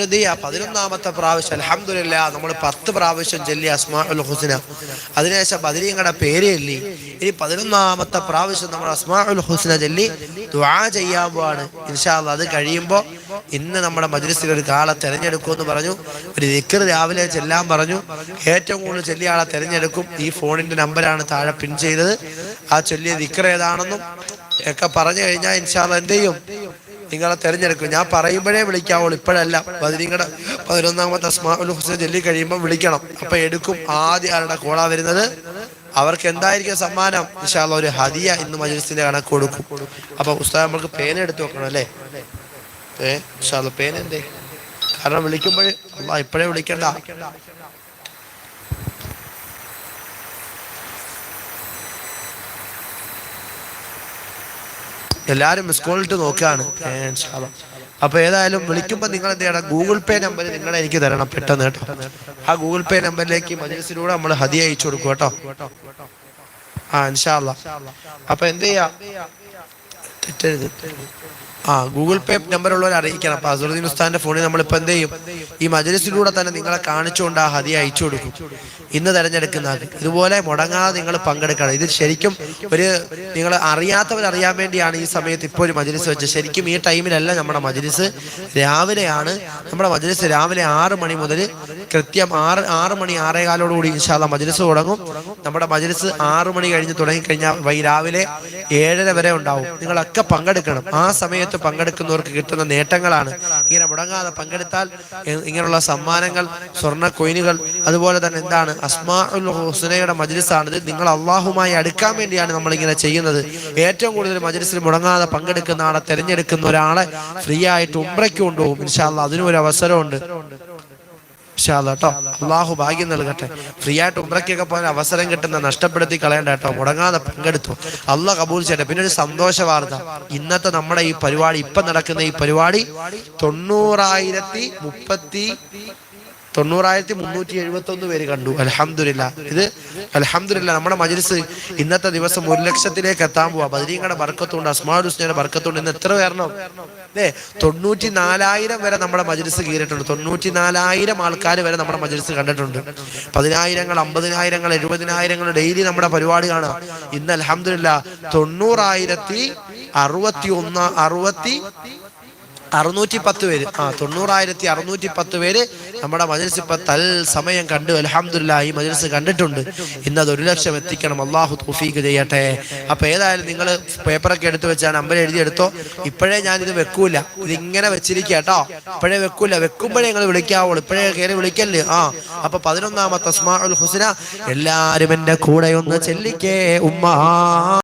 ചെയ്യുക പതിനൊന്നാമത്തെ പ്രാവശ്യം അലഹമില്ല നമ്മൾ പത്ത് പ്രാവശ്യം ചൊല്ലി അസ്മാ ഉൽ ഹുസ്ന. അതിനുശേഷം ബദരീങ്ങളുടെ പേര് ചൊല്ലി. ഇനി പതിനൊന്നാമത്തെ പ്രാവശ്യം നമ്മൾ അസ്മാ ഉൽ ഹുസ്ന ചൊല്ലി ദുആ ചെയ്യാൻ പോവാണ്. ഇൻഷാല്ല അത് കഴിയുമ്പോൾ ഇന്ന് നമ്മുടെ മജ്ലിസിൽ ഒരു കാളെ തിരഞ്ഞെടുക്കുമെന്ന് പറഞ്ഞു. ഒരു ദിക്കർ രാവിലെ ചെല്ലാൻ പറഞ്ഞു. ഏറ്റവും കൂടുതൽ ചെല്ലിയ ആളെ തിരഞ്ഞെടുക്കും. ഈ ഫോണിന്റെ നമ്പറാണ് താഴെ പിൻ ചെയ്തത്. ആ ചൊല്ലിയ ദിക്കർ ഏതാണെന്നും ഒക്കെ പറഞ്ഞു കഴിഞ്ഞാൽ ഇൻഷാല്ല എന്ത് ചെയ്യും? നിങ്ങളെ തിരഞ്ഞെടുക്കും. ഞാൻ പറയുമ്പോഴേ വിളിക്കാവുള്ളൂ. ഇപ്പോഴല്ല. പതിനിങ്ങടെ പതിനൊന്നാമത്തെ അസ്മാഉൽ ഹുസൈൻ ചൊല്ലി കഴിയുമ്പോൾ വിളിക്കണം. അപ്പൊ എടുക്കും. ആദ്യം ആരുടെ കോളാ വരുന്നത്? അവർക്ക് എന്തായിരിക്കും സമ്മാനം? ഇൻഷാല്ല ഒരു ഹദിയ ഇന്ന് മജലിസിന്റെ കണക്ക് കൊടുക്കും. അപ്പൊ ഉസ്താദ് നമ്മൾക്ക് പേന എടുത്തു വെക്കണം അല്ലേ? ഏ? ഇൻഷാല്ല പേന എന്തേ? കാരണം വിളിക്കുമ്പോൾ അല്ല ഇപ്പോഴേ വിളിക്കണ്ട. എല്ലാരും മിസ് കോളിട്ട് നോക്കുകയാണ്. ഏ, ഇൻഷാ അല്ലാ. അപ്പൊ ഏതായാലും വിളിക്കുമ്പോൾ നിങ്ങൾ എന്ത് ചെയ്യണം ഗൂഗിൾ പേ നമ്പർ നിങ്ങൾ എനിക്ക് തരണം പെട്ടെന്ന് കേട്ടോ. ആ ഗൂഗിൾ പേ നമ്പറിലേക്ക് മജലിസിലൂടെ നമ്മൾ ഹതി അയച്ചു കൊടുക്കും കേട്ടോ. ആ ഇൻഷാല്ല അപ്പൊ എന്ത് ചെയ്യാ തെറ്റരുത്. ആ ഗൂഗിൾ പേ നമ്പർ ഉള്ളവർ അറിയിക്കണം. അപ്പൊ അസറുദ്ദീൻ ഉസ്താന്റെ ഫോണിൽ നമ്മളിപ്പോ എന്ത് ചെയ്യും? ഈ മജലിസിലൂടെ തന്നെ നിങ്ങളെ കാണിച്ചുകൊണ്ട് ആ ഹതി അയച്ചു കൊടുക്കും. ഇന്ന് തെരഞ്ഞെടുക്കുന്ന ഇതുപോലെ മുടങ്ങാതെ നിങ്ങൾ പങ്കെടുക്കണം. ഇത് ശരിക്കും ഒരു നിങ്ങൾ അറിയാത്തവർ അറിയാൻ വേണ്ടിയാണ് ഈ സമയത്ത് ഇപ്പോൾ ഒരു മജലിസ് വെച്ചത്. ശരിക്കും ഈ ടൈമിലല്ല നമ്മുടെ മജലിസ് രാവിലെയാണ്. നമ്മുടെ മജലിസ് രാവിലെ ആറ് മണി മുതൽ കൃത്യം ആറ് ആറ് മണി ആറേകാലോടുകൂടി ഇൻഷാല്ല മജലിസ് തുടങ്ങും. നമ്മുടെ മജലിസ് ആറ് മണി കഴിഞ്ഞ് തുടങ്ങിക്കഴിഞ്ഞാൽ വൈ രാവിലെ ഏഴര വരെ ഉണ്ടാവും. നിങ്ങളൊക്കെ പങ്കെടുക്കണം. ആ സമയത്ത് പങ്കെടുക്കുന്നവർക്ക് കിട്ടുന്ന നേട്ടങ്ങളാണ്. ഇങ്ങനെ മുടങ്ങാതെ പങ്കെടുത്താൽ ഇങ്ങനെയുള്ള സമ്മാനങ്ങൾ സ്വർണ കൊയിനുകൾ അതുപോലെ തന്നെ എന്താണ് അസ്മാ ഉൽ ഹുസനയുടെ മജ്ലിസാണിത്. നിങ്ങൾ അള്ളാഹുമായി അടുക്കാൻ വേണ്ടിയാണ് നമ്മൾ ഇങ്ങനെ ചെയ്യുന്നത്. ഏറ്റവും കൂടുതൽ മജ്ലിസിൽ മുടങ്ങാതെ പങ്കെടുക്കുന്ന ആളെ തിരഞ്ഞെടുക്കുന്ന ഒരാളെ ഫ്രീ ആയിട്ട് ഉംറയ്ക്ക് കൊണ്ടുപോകും. ഇൻഷാല്ല അതിനും ഒരു അവസരമുണ്ട്. ഇൻഷാല്ലാ കേട്ടോ അള്ളാഹു ഭാഗ്യം നൽകട്ടെ. ഫ്രീ ആയിട്ട് ഉമ്രയ്ക്കൊക്കെ പോകാൻ അവസരം കിട്ടുന്ന നഷ്ടപ്പെടുത്തി കളയണ്ട കേട്ടോ മുടങ്ങാതെ പങ്കെടുത്തു. അള്ളാഹ് കബൂൽ ചെയ്യട്ടെ. പിന്നെ ഒരു സന്തോഷ വാർത്ത. ഇന്നത്തെ നമ്മുടെ ഈ പരിപാടി ഇപ്പൊ നടക്കുന്ന ഈ പരിപാടി തൊണ്ണൂറായിരത്തി മുപ്പത്തി തൊണ്ണൂറായിരത്തി മുന്നൂറ്റി എഴുപത്തി ഒന്ന് പേര് കണ്ടു. അലഹമില്ല ഇത് അലഹമില്ല നമ്മുടെ മജ്ലിസ് ഇന്നത്തെ ദിവസം ഒരു ലക്ഷത്തിലേക്ക് എത്താൻ പോവാ. ബദരീങ്ങളുടെ ബർക്കത്തുണ്ട് അസ്മാ ഹുസ്നയുടെ ബർക്കത്തുണ്ട്. ഇന്ന് എത്ര പേരണം അല്ലേ തൊണ്ണൂറ്റി നാലായിരം വരെ നമ്മുടെ മജ്ലിസ് കീറിയിട്ടുണ്ട്. തൊണ്ണൂറ്റി നാലായിരം ആൾക്കാർ വരെ നമ്മുടെ മജ്ലിസ് കണ്ടിട്ടുണ്ട്. പതിനായിരങ്ങൾ അമ്പതിനായിരങ്ങൾ എഴുപതിനായിരങ്ങൾ ഡെയിലി നമ്മുടെ പരിപാടി കാണാം ഇന്ന് അലഹമില്ല തൊണ്ണൂറായിരത്തി അറുപത്തി ഒന്ന് അറുപത്തി അറുന്നൂറ്റി പത്ത് പേര്. ആ തൊണ്ണൂറായിരത്തി അറുന്നൂറ്റി പത്ത് പേര് നമ്മുടെ മജലിസ് ഇപ്പൊ തൽസമയം കണ്ടു. അലഹമില്ല ഈ മജലിസ് കണ്ടിട്ടുണ്ട്. ഇന്നത് ഒരു ലക്ഷം എത്തിക്കണം. അള്ളാഹു തൗഫീക്ക് ചെയ്യട്ടെ. അപ്പൊ ഏതായാലും നിങ്ങൾ പേപ്പറൊക്കെ എടുത്തു വെച്ചാൽ നമ്പർ എഴുതി എടുത്തോ. ഇപ്പോഴേ ഞാൻ ഇത് വെക്കൂല. ഇത് ഇങ്ങനെ വെച്ചിരിക്കുക കേട്ടോ ഇപ്പോഴേ വെക്കൂല. വെക്കുമ്പോഴേ നിങ്ങൾ വിളിക്കാവുള്ളൂ. ഇപ്പോഴേ കയറി വിളിക്കല്ലേ? ആ അപ്പൊ പതിനൊന്നാമത്തെ അസ്മാഉൽ ഹുസ്ന. എല്ലാരും എന്റെ കൂടെ ഒന്ന് ചെല്ലിക്കേ ഉമ്മ.